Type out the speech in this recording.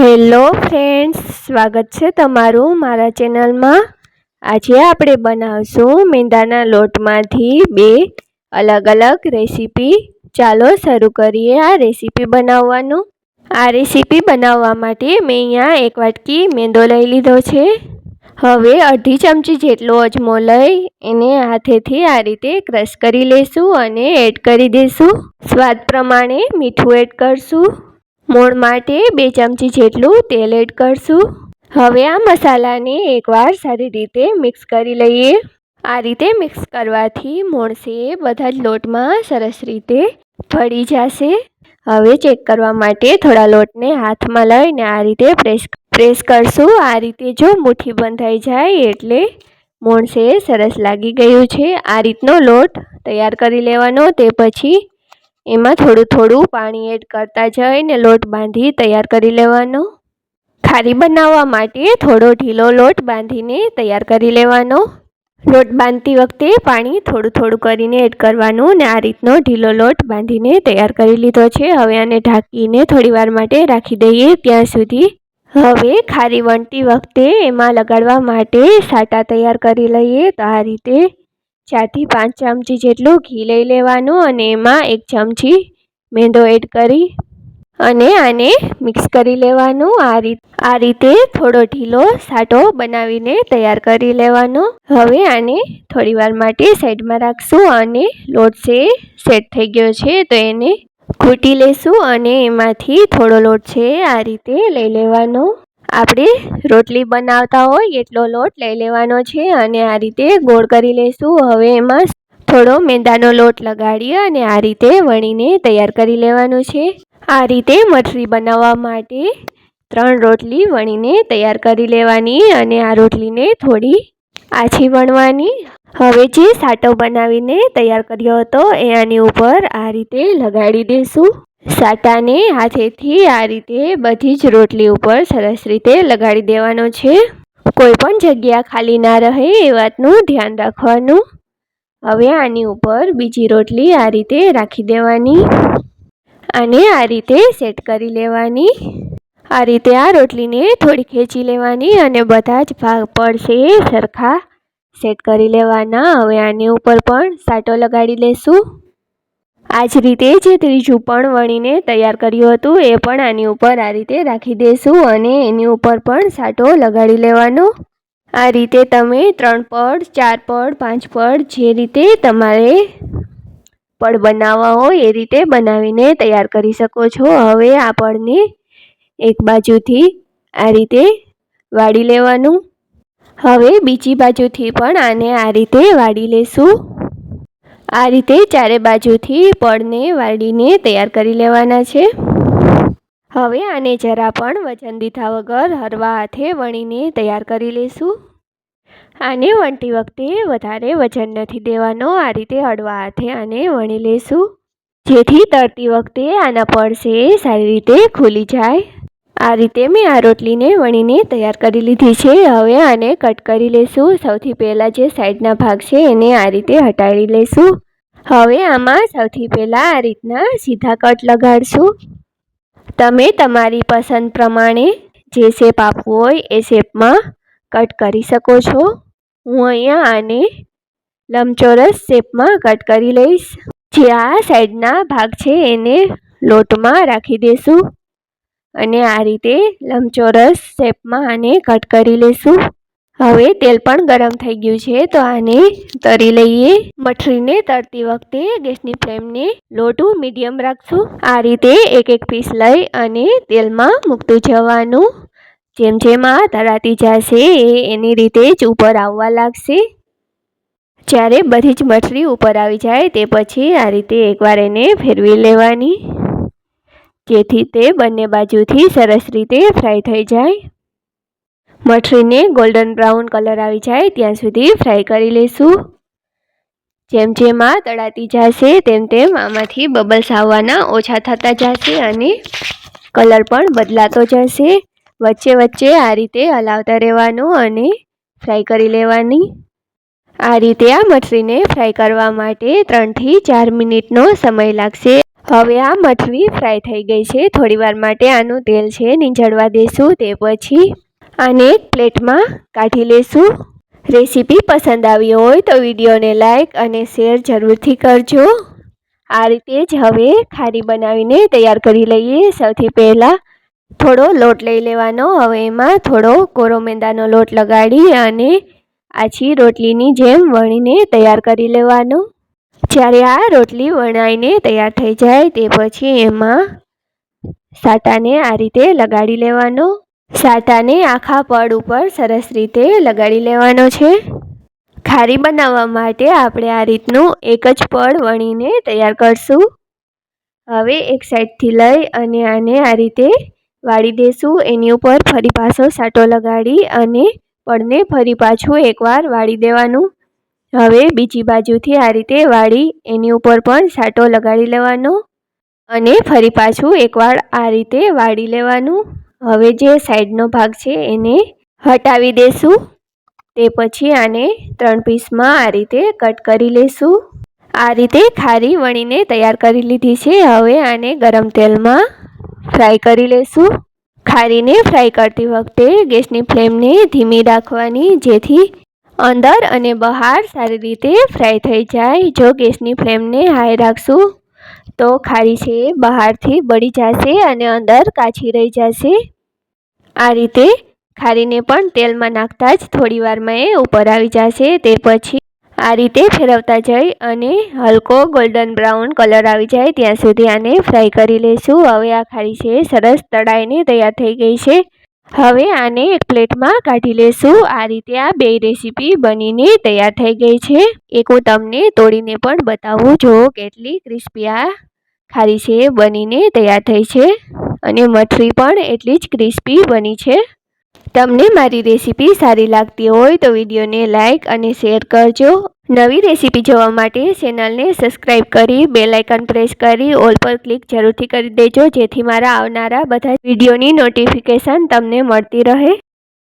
Hello friends, સ્વાગત છે તમારું મારા ચેનલમાં. આજે આપણે બનાવશું મેંદાના લોટમાંથી બે અલગ અલગ રેસીપી. ચાલો શરૂ કરીએ આ રેસીપી બનાવવાનું. આ રેસીપી બનાવવા માટે મેં અહીંયા એક વાટકી મેંદો લઈ લીધો છે. હવે અડધી ચમચી જેટલો અજમો લઈ એને હાથેથી આ રીતે ક્રશ કરી લેશું અને એડ કરી દઈશું સ્વાદ પ્રમાણે મીઠું એડ કરશું. મોણ માટે બે ચમચી જેટલું તેલ એડ કરશું. હવે આ મસાલાને એકવાર સારી રીતે મિક્સ કરી લઈએ. આ રીતે મિક્સ કરવાથી મોણસે બધા જ લોટમાં સરસ રીતે ફળી જશે. હવે ચેક કરવા માટે થોડા લોટને હાથમાં લઈને આ રીતે પ્રેસ પ્રેસ કરશું. આ રીતે જો મુઠ્ઠી બંધાઈ જાય એટલે મોણસે સરસ લાગી ગયું છે. આ રીતનો લોટ તૈયાર કરી લેવાનો. તે પછી એમાં થોડું થોડું પાણી એડ કરતા જઈને લોટ બાંધી તૈયાર કરી લેવાનો. ખારી બનાવવા માટે થોડો ઢીલો લોટ બાંધીને તૈયાર કરી લેવાનો. લોટ બાંધતી વખતે પાણી થોડું થોડું કરીને એડ કરવાનું ને આ રીતનો ઢીલો લોટ બાંધીને તૈયાર કરી લીધો છે. હવે આને ઢાંકીને થોડી વાર માટે રાખી દઈએ ત્યાં સુધી. હવે ખારી વણતી વખતે એમાં લગાડવા માટે સાટા તૈયાર કરી લઈએ તો આ રીતે ચારથી પાંચ ચમચી જેટલું ઘી લઈ લેવાનું અને એમાં એક ચમચી મેંદો એડ કરી અને આને મિક્સ કરી લેવાનું. આ રીત, આ રીતે થોડો ઢીલો સાટો બનાવીને તૈયાર કરી લેવાનો. હવે આને થોડી વાર માટે સાઈડમાં રાખશું અને લોટ છે સેટ થઈ ગયો છે તો એને ખૂટી લેશું અને એમાંથી થોડો લોટ છે આ રીતે લઈ લેવાનો. આપણે રોટલી બનાવતા હોય એટલો લોટ લઈ લેવાનો છે અને આ રીતે ગોળ કરી લઈશું હવે એમાં થોડો મેંદાનો લોટ લગાડી અને આ રીતે વણીને તૈયાર કરી લેવાનું છે. આ રીતે મઠરી બનાવવા માટે ત્રણ રોટલી વણીને તૈયાર કરી લેવાની અને આ રોટલીને થોડી આછી વણવાની. હવે જે સાટો બનાવીને તૈયાર કર્યો હતો એ આની ઉપર આ રીતે લગાડી દઈશું સાટાને હાથેથી આ રીતે બધી જ રોટલી ઉપર સરસ રીતે લગાડી દેવાનો છે. કોઈ પણ જગ્યા ખાલી ના રહે એ વાતનું ધ્યાન રાખવાનું. હવે આની ઉપર બીજી રોટલી આ રીતે રાખી દેવાની અને આ રીતે સેટ કરી લેવાની. આ રીતે આ રોટલીને થોડી ખેંચી લેવાની અને બધા જ ભાગ પડશે સરખા સેટ કરી લેવાના. હવે આની ઉપર પણ સાટો લગાડી લેશું. આ જ રીતે જે ત્રીજું પણ વણીને તૈયાર કર્યું હતું, એ પણ આની ઉપર આ રીતે રાખી દઈશું અને એની ઉપર પણ સાટો લગાડી લેવાનો. આ રીતે તમે ત્રણ પડ, ચાર પડ, પાંચ પડ જે રીતે તમારે પડ બનાવવા હોય એ રીતે બનાવીને તૈયાર કરી શકો છો. હવે આ પડને એક બાજુથી આ રીતે વાળી લેવાનું. હવે બીજી બાજુથી પણ આને આ રીતે વાળી લેશું. આ રીતે ચારે બાજુથી પડને વાળીને તૈયાર કરી લેવાના છે. હવે આને જરા પણ વજન દીધા વગર હરવા હાથે વણીને તૈયાર કરી લેશું. આને વણતી વખતે વધારે વજન નથી દેવાનો, આ રીતે હળવા હાથે આને વણી લેશું. જેથી તરતી વખતે આના પડશે સારી રીતે ખુલી જાય. આ રીતે મેં આ રોટલીને વણીને તૈયાર કરી લીધી છે. હવે આને કટ કરી લેશું. સૌથી પહેલાં જે સાઈડના ભાગ છે એને આ રીતે હટાવી લેશું. હવે આમાં સૌથી પહેલાં આ રીતના સીધા કટ લગાડશું. તમે તમારી પસંદ પ્રમાણે જે શેપ આપવું હોય એ શેપમાં કટ કરી શકો છો. હું અહીંયા આને લંબચોરસ શેપમાં કટ કરી લઈશ. જે આ સાઈડના ભાગ છે એને લોટમાં રાખી દઈશું અને આ રીતે લંબચોરસ શેપમાં આને કટ કરી લઈશું હવે તેલ પણ ગરમ થઈ ગયું છે, તો આને તરી લઈએ. મઠરીને તરતી વખતે ગેસની ફ્લેમને લોટું મીડિયમ રાખશું. આ રીતે એક એક પીસ લઈ અને તેલમાં મૂકતું જવાનું. જેમ જેમ આ તરાતી જશે, એ એની રીતે જ ઉપર આવવા લાગશે. જ્યારે બધી જ મઠરી ઉપર આવી જાય, તે પછી આ રીતે એકવાર એને ફેરવી લેવાની. જેથી તે બંને બાજુથી સરસ રીતે ફ્રાય થઈ જાય. મઠરીને ગોલ્ડન બ્રાઉન કલર આવી જાય, ત્યાં સુધી ફ્રાય કરી લઈશું જેમ જેમ આ તળાતી જશે, તેમ તેમ આમાંથી બબલ્સ આવવાના ઓછા થતા જશે અને કલર પણ બદલાતો જશે. વચ્ચે વચ્ચે આ રીતે હલાવતા રહેવાનું અને ફ્રાય કરી લેવાની. આ રીતે આ મઠરીને ફ્રાય કરવા માટે ત્રણથી ચાર મિનિટનો સમય લાગશે. હવે આ મઠરી ફ્રાય થઈ ગઈ છે. થોડીવાર માટે આનું તેલ છે નીંજળવા દેશું. તે પછી આને એક પ્લેટમાં કાઢી લેશું. રેસીપી પસંદ આવી હોય તો વિડીયોને લાઇક અને શેર જરૂરથી કરજો. આ રીતે જ હવે ખારી બનાવીને તૈયાર કરી લઈએ. સૌથી પહેલાં થોડો લોટ લઈ લેવાનો. હવે એમાં થોડો કોરો મેંદાનો લોટ લગાડી અને આછી રોટલીની જેમ વણીને તૈયાર કરી લેવાનો. જ્યારે આ રોટલી વણાઈને તૈયાર થઈ જાય તે પછી એમાં સાટાને આ રીતે લગાડી લેવાનો. સાટાને આખા પડ ઉપર સરસ રીતે લગાડી લેવાનો છે. ખારી બનાવવા માટે આપણે આ રીતનું એક જ પડ વણીને તૈયાર કરશું. હવે એક સાઈડથી લઈ અને આને આ રીતે વાળી દેશું. એની ઉપર ફરી પાછો સાટો લગાડી અને પડને ફરી પાછું એકવાર વાળી દેવાનું. હવે બીજી બાજુથી આ રીતે વાળી એની ઉપર પણ સાટો લગાડી લેવાનો અને ફરી પાછું એકવાર આ રીતે વાળી લેવાનું. હવે જે સાઈડનો ભાગ છે એને હટાવી દેશું. તે પછી આને ત્રણ પીસમાં આ રીતે કટ કરી લેશું. આ રીતે ખારી વણીને તૈયાર કરી લીધી છે. હવે આને ગરમ તેલમાં ફ્રાય કરી લેશું. ખારીને ફ્રાય કરતી વખતે ગેસની ફ્લેમને ધીમી રાખવાની જેથી અંદર અને બહાર સારી રીતે ફ્રાય થઈ જાય. જો ગેસની ફ્લેમને હાઈ રાખશું, તો ખારી છે, બહારથી બળી જશે અને અંદર કાચી રહી જશે. આ રીતે ખારીને પણ તેલમાં નાખતા જ થોડી વારમાં એ ઉપર આવી જશે, તે પછી આ રીતે ફેરવતા જઈ અને હલકો ગોલ્ડન બ્રાઉન કલર આવી જાય, ત્યાં સુધી આને ફ્રાય કરી લઈશું હવે આ ખારી છે, સરસ તળાઈને તૈયાર થઈ ગઈ છે. હવે આને એક પ્લેટમાં કાઢી લેશું. આ રીતે આ બે રેસીપી બનીને તૈયાર થઈ ગઈ છે. એક હું તમને તોડીને પણ બતાવું. જો કેટલી ક્રિસ્પી આ ખારી છે, બનીને તૈયાર થઈ છે. અને મઠરી પણ એટલી જ ક્રિસ્પી બની છે. તમને મારી રેસીપી સારી લાગતી હોય તો વિડીયોને લાઇક અને શેર કરજો. નવી રેસીપી જોવા માટે ચેનલને સબસ્ક્રાઈબ કરી, બેલ આઇકન પ્રેસ કરી, ઓલ પર ક્લિક જરૂરથી કરી દેજો, જેથી મારા આવનારા બધા વિડીયોની નોટિફિકેશન તમને મળતી રહે.